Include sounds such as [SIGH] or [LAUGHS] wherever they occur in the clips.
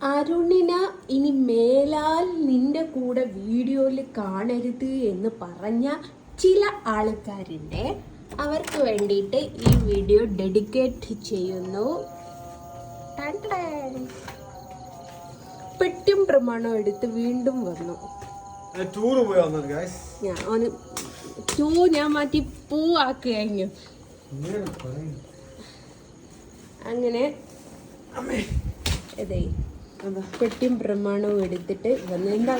അരുണിന ഇനി മേലാൽ നിന്റെ കൂടെ വീഡിയോയിൽ കാണരുത് എന്ന് പറഞ്ഞ ചില ആൾക്കാരുണ്ട്. അവർക്ക് വേണ്ടിയിട്ട് ഈ വീഡിയോ ഡെഡിക്കേറ്റ് ചെയ്യുന്നു. പെട്ടും പ്രമാണം എടുത്ത് വീണ്ടും വന്നു. ടൂർ പോയി വന്നത് ഗൈസ് ഞാൻ ചൂ ഞാൻ മാറ്റി പൂ ആക്കി കഴിഞ്ഞു അങ്ങനെ ഇതേ. പെട്ടിയും പ്രമാണവും എടുത്തിട്ട് വന്ന് എന്താ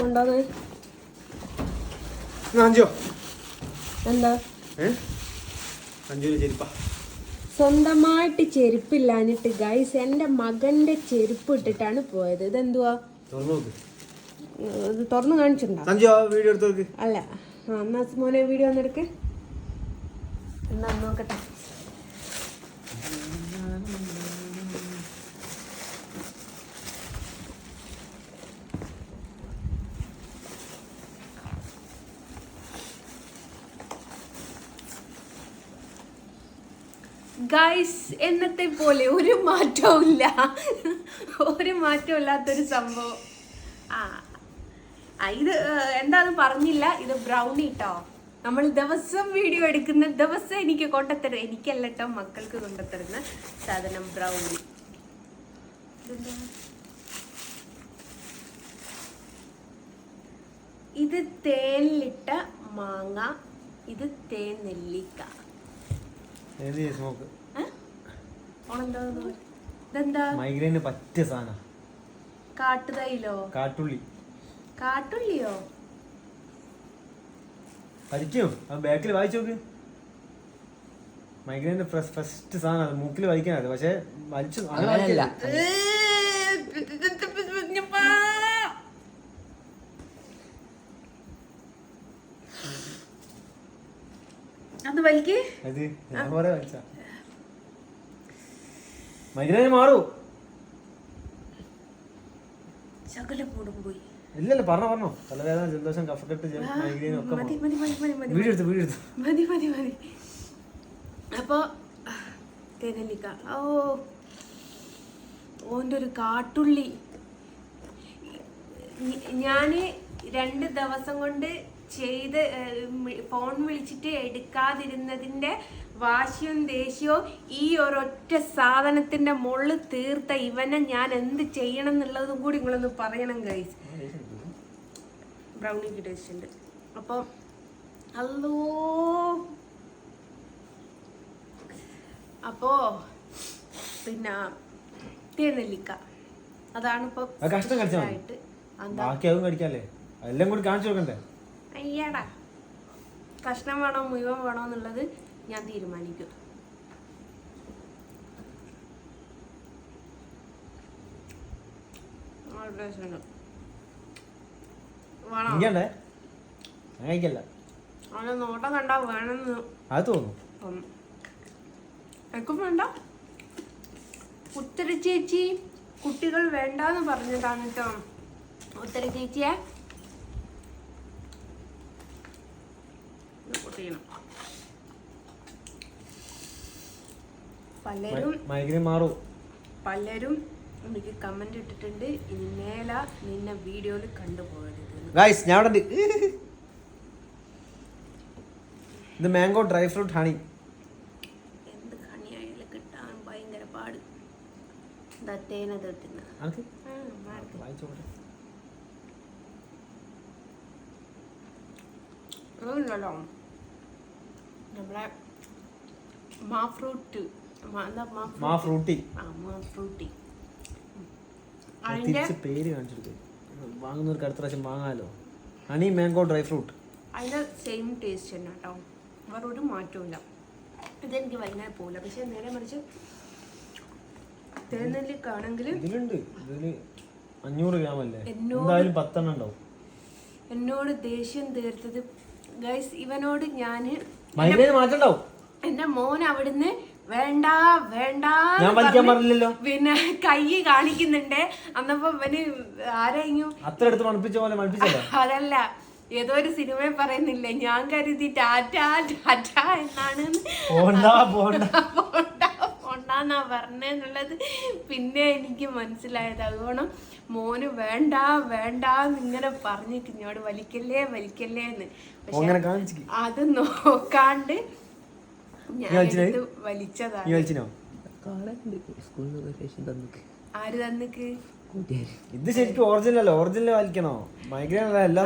സ്വന്തമായിട്ട് ചെരുപ്പില്ലാഞ്ഞിട്ട് ഗൈസ് എന്റെ മകന്റെ ചെരുപ്പ് ഇട്ടിട്ടാണ് പോയത്. ഇതെന്തുവാ? ഇത് തുറന്നു കാണിച്ചിട്ടുണ്ടോ? അല്ല. എന്നാ മോനെ വീഡിയോ ഒന്നെടുക്ക് എന്നാ നോക്കട്ടെ. ഗൈസ് എന്നത്തെ പോലെ ഒരു മാറ്റവും ഒരു മാറ്റവും ഇല്ലാത്തൊരു സംഭവം. ആ ഇത് എന്താന്ന് പറഞ്ഞില്ല. ഇത് ബ്രൗണി കേട്ടോ നമ്മൾ ദിവസം വീഡിയോ എടുക്കുന്ന ദിവസം എനിക്ക് കൊണ്ടത്തരും എനിക്കല്ല കേട്ടോ മക്കൾക്ക് കൊണ്ടത്തരുന്ന സാധനം ബ്രൗണി? ഇത് തേനിലിട്ട മാങ്ങ ഇത് തേൻ നെല്ലിക്ക. മൈഗ്രൈന് പറ്റിയ സാധനം. കാട്ടുതൈലോ? കാട്ടുള്ളി. കാട്ടുള്ളിയോ? വലിക്കോ ആ ബാക്കിൽ വായിച്ചു നോക്ക്. മൈഗ്രൈന്റെ ഫസ്റ്റ് സാധനം. മൂക്കിൽ വലിക്കാനത് പക്ഷെ വലിച്ചു അങ്ങനെ വലിക്ക്? മാറൂ. പോയി. ഇല്ലല്ല പറഞ്ഞോ പറഞ്ഞോ. തലവേദന ജലദോഷം കഫക്കെട്ട് ഒക്കെ മതി. മതി മതി മതി മതി. വീഡിയോ എടുത്ത് വീഡിയോ എടുത്ത്. മതി മതി മതി. അപ്പോ തേനെല്ലിക്ക ഓ ഓന്റെ ഒരു കാട്ടുള്ളി. ഞാൻ ഞാൻ രണ്ട് ദിവസം കൊണ്ട് ചെയ്ത് ഫോൺ വിളിച്ചിട്ട് എടുക്കാതിരുന്നതിന്റെ വാശിയും ദേഷ്യവും ഈ ഒരൊറ്റ സാധനത്തിന്റെ മുകളിൽ തീർത്ത ഇവനെ ഞാൻ എന്ത് ചെയ്യണം എന്നുള്ളതും കൂടി നിങ്ങളൊന്ന് പറയണം ഗൈസ് ബ്രൗണി ഉണ്ട് അപ്പോൾ ഹലോ. അപ്പോ പിന്നെ തേനെല്ലിക്ക അതാണ് ഇപ്പൊ കഷ്ടം കഴിച്ചാൽ. ബാക്കി അതും. കഴിക്കാല്ലേ എല്ലാം കൂടി കാണിച്ചു കൊടുക്കണ്ടേ? അയ്യാടാ. കഷ്ണം വേണോ മുഴുവൻ വേണോ എന്നുള്ളത് ഞാൻ തീരുമാനിക്കും. നോട്ടം കണ്ടാ വേണമെന്ന് അത് തോന്നുന്നു എനിക്കും വേണ്ട. ഉത്തര ചേച്ചി കുട്ടികൾ വേണ്ടാന്ന് പറഞ്ഞതാണ് കേട്ടോ ഉത്തര ചേച്ചിയെ പൊട്ടിക്കണം. പലരും മൈഗ്രൈൻ മാറൂ. പലരും എനിക്ക് കമന്റ് ഇട്ടിട്ടുണ്ട്. ഇനി മേല നിന്നെ വീഡിയോയിൽ കണ്ടുപോകരുത് ഗൈസ് ഞാൻ അവിടെ ഇത് മാംഗോ ഡ്രൈ ഫ്രൂട്ട് ഹണി എന്ത് ഹണിയായാലും കിട്ടാൻ ഭയങ്കര പാട്. തേന ആ വായിച്ചോട്ടെ നമ്മളെ മാ ഫ്രൂട്ട് മാ ഫ്രൂട്ടി? തിരിച്ച് പേര് കാണിച്ചെടുക്കും വാങ്ങുന്നവർക്ക് അടുത്ത പ്രാവശ്യം വാങ്ങാലോ? Honey mango dry fruit. അതിന്റെ സെയിം ടേസ്റ്റ് തന്നെ കേട്ടോ വേറെ ഒരു മാറ്റവും ഇതെനിക്ക് വൈകുന്നേരം പോകില്ല പക്ഷെ നേരെ മറിച്ച് തേനെല്ലിക്കാണെങ്കിൽ ഇതിലുണ്ട്. ഇതിൽ അഞ്ഞൂറ് ഗ്രാം അല്ലേ എന്തായാലും പത്തെണ്ണം ഉണ്ടാവും. എന്നോട് ദേഷ്യം തീർത്തത് ഗൈസ് ഇവനോട് മൈഗ്രൈൻ മാറ്റണ്ടാവും. എന്റെ മോൻ അവിടുന്ന് വേണ്ട വേണ്ട ഞാൻ വലിക്കാൻ പറഞ്ഞില്ലല്ലോ. പിന്നെ കൈ കാണിക്കുന്നുണ്ട്. അന്നപ്പോ ഇവന് ആരെയും അത്ര എടുത്ത് മണപ്പിച്ച പോലെ മണപ്പിച്ചല്ലോ. [LAUGHS] അതല്ല ഏതോ ഒരു സിനിമ പറയുന്നില്ലേ ഞാൻ കരുതി ടാറ്റ ടാറ്റ എന്നാണ്. പോണ്ട. പോണ്ട. [LAUGHS] വേണ്ടാന്നാ പറഞ്ഞെന്നുള്ളത്. പിന്നെ എനിക്ക് മനസ്സിലായത് അതുകൊണ്ട് മോന് വേണ്ട വേണ്ട ഇങ്ങനെ പറഞ്ഞിട്ട് ഇങ്ങോട്ട് വലിക്കല്ലേ വലിക്കല്ലേ എന്ന്. പക്ഷെ അത് നോക്കാണ്ട് ഞാൻ വലിച്ചതാണ്. ആര് തന്നിക്ക്? ഇത് ശരിക്കും ഒറിജിനൽ അല്ല ഒറിജിനൽ വലിക്കണോ മൈഗ്രെയിൻ അല്ല എല്ലാ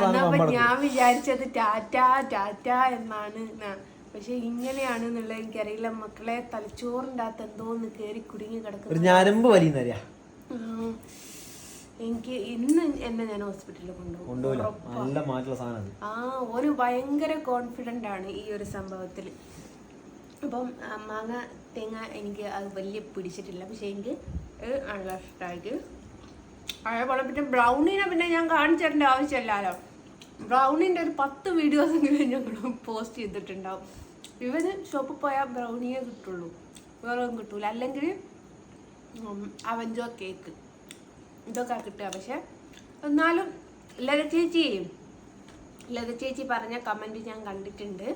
ഞാൻ വിചാരിച്ചത് ടാറ്റ ടാറ്റ എന്നാണ് ന്നാ. പക്ഷെ ഇങ്ങനെയാണ് എന്നുള്ളത് എനിക്കറിയില്ല. മക്കളെ തലച്ചോറിന്റെ അകത്ത് എന്തോന്ന് കേറി കുടുങ്ങി ഒരു കിടക്കുന്നു ഞരമ്പ് വലിയുന്നറിയാ ഉം. എനിക്ക് ഇന്ന് എന്നെ ഞാൻ ഹോസ്പിറ്റലിൽ കൊണ്ടുപോകും. കൊണ്ടുപോയില്ല നല്ല മാറ്റുള്ള സാധനം അത് ആ ഓന് ഭയങ്കര കോൺഫിഡന്റ് ആണ് ഈ ഒരു സംഭവത്തിൽ അപ്പം ആ, മാങ്ങ തേങ്ങ എനിക്ക് അത് വലിയ പിടിച്ചിട്ടില്ല. പക്ഷെ എനിക്ക് ഇത് നല്ല ഇഷ്ടമായിട്ട് അതേപോലെ പിന്നെ ബ്രൗണിനെ പിന്നെ ഞാൻ കാണിച്ചു തരേണ്ട ആവശ്യമില്ലല്ലോ. ബ്രൗണിന്റെ ഒരു പത്ത് വീഡിയോസ് എങ്കിലും ഞങ്ങൾ പോസ്റ്റ് ചെയ്തിട്ടുണ്ടാവും. ഇവന് ഷോപ്പിൽ പോയാൽ ബ്രൗണിയെ കിട്ടുള്ളൂ. വേറെ കിട്ടൂല. അല്ലെങ്കിൽ അവഞ്ചോ കേക്ക് ഇതൊക്കെ കിട്ടുക. പക്ഷെ എന്നാലും ലത ചേച്ചി ലത ചേച്ചി പറഞ്ഞ കമന്റ് ഞാൻ കണ്ടിട്ടുണ്ട്.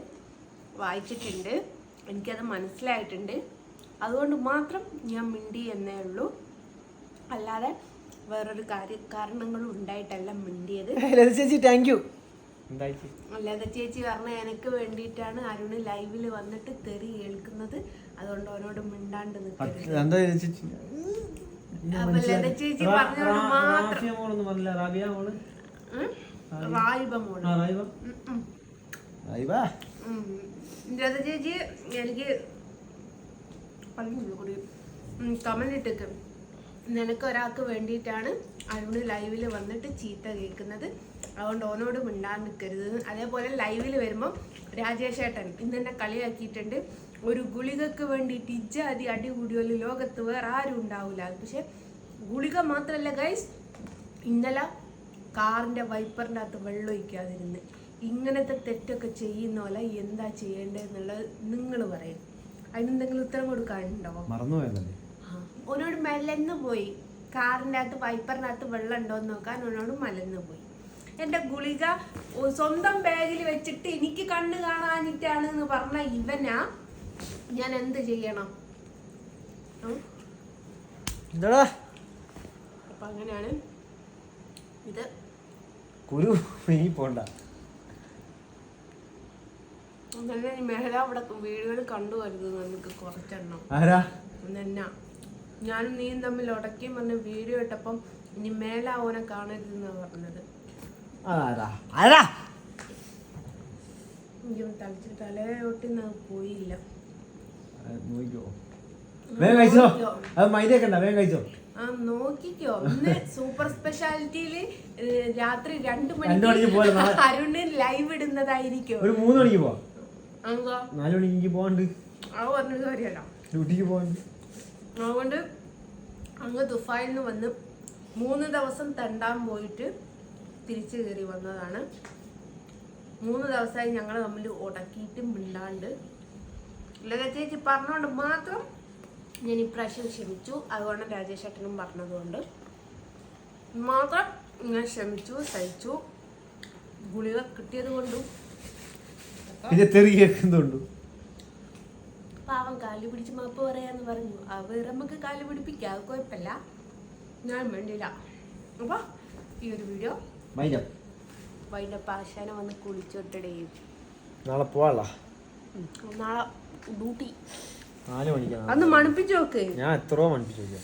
വായിച്ചിട്ടുണ്ട്. എനിക്കത് മനസ്സിലായിട്ടുണ്ട്. അതുകൊണ്ട് മാത്രം ഞാൻ മിണ്ടി എന്നേ ഉള്ളൂ. അല്ലാതെ വേറൊരു കാര്യ കാരണങ്ങളും ഉണ്ടായിട്ടല്ല മിണ്ടിയത്. ലത ചേച്ചി താങ്ക് യു ലത ചേച്ചി പറഞ്ഞ എനിക്ക് വേണ്ടിയിട്ടാണ് അരുണ് ലൈവിൽ വന്നിട്ട് തെറി കേൾക്കുന്നത് അതുകൊണ്ട് അവനോട് മിണ്ടാണ്ട് നിൽക്കരുത് എന്താ ചേച്ചി? ലത മാത്രം. ലത ചേച്ചി എനിക്ക് കമന്റ് ഇട്ടേക്ക് നിനക്ക് ഒരാൾക്ക് വേണ്ടിയിട്ടാണ് അരുണ് ലൈവിൽ വന്നിട്ട് ചീത്ത കേൾക്കുന്നത്. അതുകൊണ്ട് ഓനോട് മിണ്ടാൻ നിൽക്കരുത് അതേപോലെ ലൈവിൽ വരുമ്പം രാജേഷേട്ടൻ ഇന്ന് എന്നെ കളിയാക്കിയിട്ടുണ്ട്. ഒരു ഗുളികക്ക് വേണ്ടിയിട്ട് ഇജ്ജാതി അടി കൂടിയോൽ ലോകത്ത് വേറെ ആരും ഉണ്ടാവില്ല പക്ഷെ ഗുളിക മാത്രമല്ല ഗൈസ് ഇന്നലെ കാറിന്റെ വൈപ്പറിന്റെ അകത്ത് വെള്ളം ഒഴിക്കാതിരുന്ന് ഇങ്ങനത്തെ തെറ്റൊക്കെ ചെയ്യുന്ന പോലെ എന്താ ചെയ്യേണ്ടതെന്നുള്ളത് നിങ്ങൾ പറയും. അതിനെന്തെങ്കിലും ഉത്തരം കൊടുക്കാനുണ്ടോ? മറന്നുപോയതല്ലേ? ആ, മലന്ന് മെല്ലെന്ന് പോയി. കാറിന്റെ അകത്ത് വൈപ്പറിനകത്ത് വെള്ളം ഉണ്ടോ എന്ന് നോക്കാൻ ഒന്നോട് മലന്ന് പോയി. എന്റെ ഗുളിക സ്വന്തം ബാഗിൽ വെച്ചിട്ട് എനിക്ക് കണ്ണ് കാണാനിട്ടാണ് എന്ന് പറഞ്ഞ ഇവനാ ഞാൻ എന്ത് ചെയ്യണം? അപ്പൊ അങ്ങനെയാണ്. ഇത്. കുരു പോണ്ട. മേഖല അവിടെ വീടുകൾ കണ്ടുവരുത് നമുക്ക് കുറച്ചെണ്ണം. ആരാ? എന്നാ ഞാനും നീയും തമ്മിൽ ഉടക്കിയും പറഞ്ഞ വീഡിയോ ഇട്ടപ്പം ഇനി മേലാവനെ ഓനെ കാണരുതെന്നാ പറഞ്ഞത്. തളിച്ചിട്ട് തലയോട്ടി പോയില്ല. വേഗം കഴിച്ചോ? അത് മൈദയൊക്കെ ഉണ്ടോ? വേഗം കഴിച്ചോ? ആ നോക്കിക്കോ. ഇന്ന് സൂപ്പർ സ്പെഷ്യാലിറ്റിയിൽ രാത്രി രണ്ടു മണിക്ക് അരുണ് ലൈവ് ഇടുന്നതായിരിക്കും. ഒരു മൂന്ന് മണിക്ക് പോവാ. അങ്ങോ നാല് മണിക്ക് എനിക്ക് പോകാണ്ട് അത് പറഞ്ഞത് കാര്യമല്ല. ഡ്യൂട്ടിക്ക് പോകാണ്ട് അതുകൊണ്ട് അങ്ങ് ദുഫായിൽ നിന്ന് വന്ന് മൂന്ന് ദിവസം തെണ്ടാൻ പോയിട്ട് തിരിച്ചു കയറി വന്നതാണ്. മൂന്ന് ദിവസമായി ഞങ്ങൾ തമ്മിൽ ഉടക്കിയിട്ടും മിണ്ടാണ്ട്. ലത ചേച്ചി പറഞ്ഞുകൊണ്ട് മാത്രം ഞാൻ ഇപ്രാവശ്യം ക്ഷമിച്ചു. അതുകൊണ്ട് രാജേഷ് ഏട്ടനും പറഞ്ഞതുകൊണ്ട് മാത്രം ഞാൻ ക്ഷമിച്ചു സഹിച്ചു. ഗുളിക കിട്ടിയത് കൊണ്ടും തെറി കേൾക്കുന്നുണ്ട് പാവം കാൽ പിടിച്ച് മാപ്പ് പറയാന്ന് പറഞ്ഞു. അവർ നമുക്ക് കാലു പിടിപ്പിക്കാം അത് കുഴപ്പമില്ല. ഞാൻ വേണ്ടില്ല അപ്പോൾ ഈ ഒരു വീഡിയോ മൈദ വൈകിട്ട് ആശാന വന്ന് കുളിച്ചോട്ടടേ. നാളെ പോവാളാ നാളെ ഡ്യൂട്ടി. നാല് മണിക്കാണ് അന്ന് മണിപ്പിച്ച് നോക്ക്. ഞാൻ എത്രയോ മണിപ്പിച്ചു നോക്കിയാ.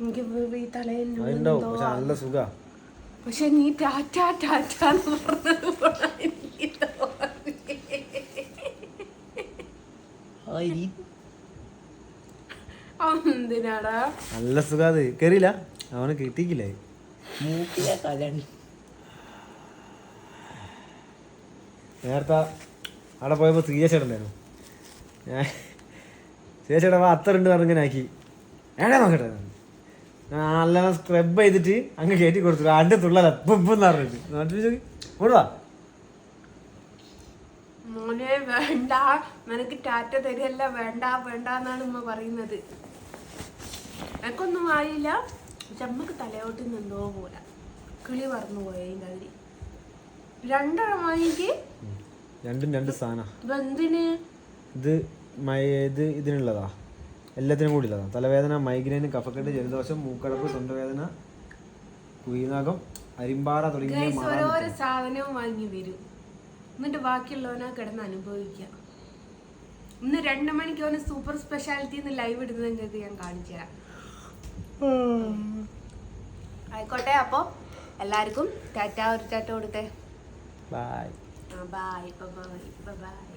എനിക്ക് ഈ പക്ഷെ നല്ല സുഖ. പക്ഷെ നീ ടാറ്റാ ടാറ്റ എന്ന് പറഞ്ഞത് പോലെ എനിക്ക് തോന്നി. എന്തിനാടാ? നല്ല സുഖാത് കേറിയില്ല. അവന് കിട്ടിക്കില്ലേ മൂക്കിലെ കലാണ് നേരത്തെ അവിടെ പോയപ്പോൾ ശ്രീജേച്ചേട്ടനായിരുന്നു ഞാൻ ശ്രീജേച്ചേട്ടൻ വാ അത്തറുണ്ട് പറഞ്ഞിങ്ങനെ ആക്കി. ഏടാ നോക്കട്ടെ ഞാൻ നല്ല സ്ക്രബ് ചെയ്തിട്ട് അങ്ങ് കയറ്റി കൊടുത്തു. അണ്ട് തുള്ളല. ഇപ്പം പറഞ്ഞിട്ട്. കൊടുവാ മോനെ വേണ്ട. നിനക്ക് ടാറ്റ തരല്ല വേണ്ട വേണ്ട എന്നാണ് ഉമ്മ പറയുന്നത്. എനിക്കൊന്നും ആയില്ല പക്ഷെ നമുക്ക് തലയോട്ട് നിന്നോ പോലെ കിളി പറന്നു പോയതിന്റെ അതിൽ രണ്ടെണ്ണം വാങ്ങിക്ക്. രണ്ടും രണ്ട് സാധന. ഇതെന്തിന്? ഇത് ഇത് ഇതിനുള്ളതാ. എല്ലാത്തിനും കൂടി ഉള്ളതാ. തലവേദന മൈഗ്രെയിൻ കഫക്കെട്ട് ജലദോഷം മൂക്കടപ്പ് തൊണ്ടവേദന കുയിനകം അരിമ്പാറ തുടങ്ങിയ ഓരോരോ സാധനവും വാങ്ങി വരും. എന്നിട്ട് ബാക്കിയുള്ളവനെ കിടന്ന് അനുഭവിക്കുക ഇന്ന് രണ്ട് മണിക്ക് അവന് സൂപ്പർ സ്പെഷ്യാലിറ്റി ലൈവ് ഇടുന്നത് ഞാൻ കാണിച്ചു തരാം ആയിക്കോട്ടെ അപ്പോൾ എല്ലാവർക്കും ടാറ്റ ഒരു ടാറ്റ കൊടുത്തേ. Bye bye bye bye bye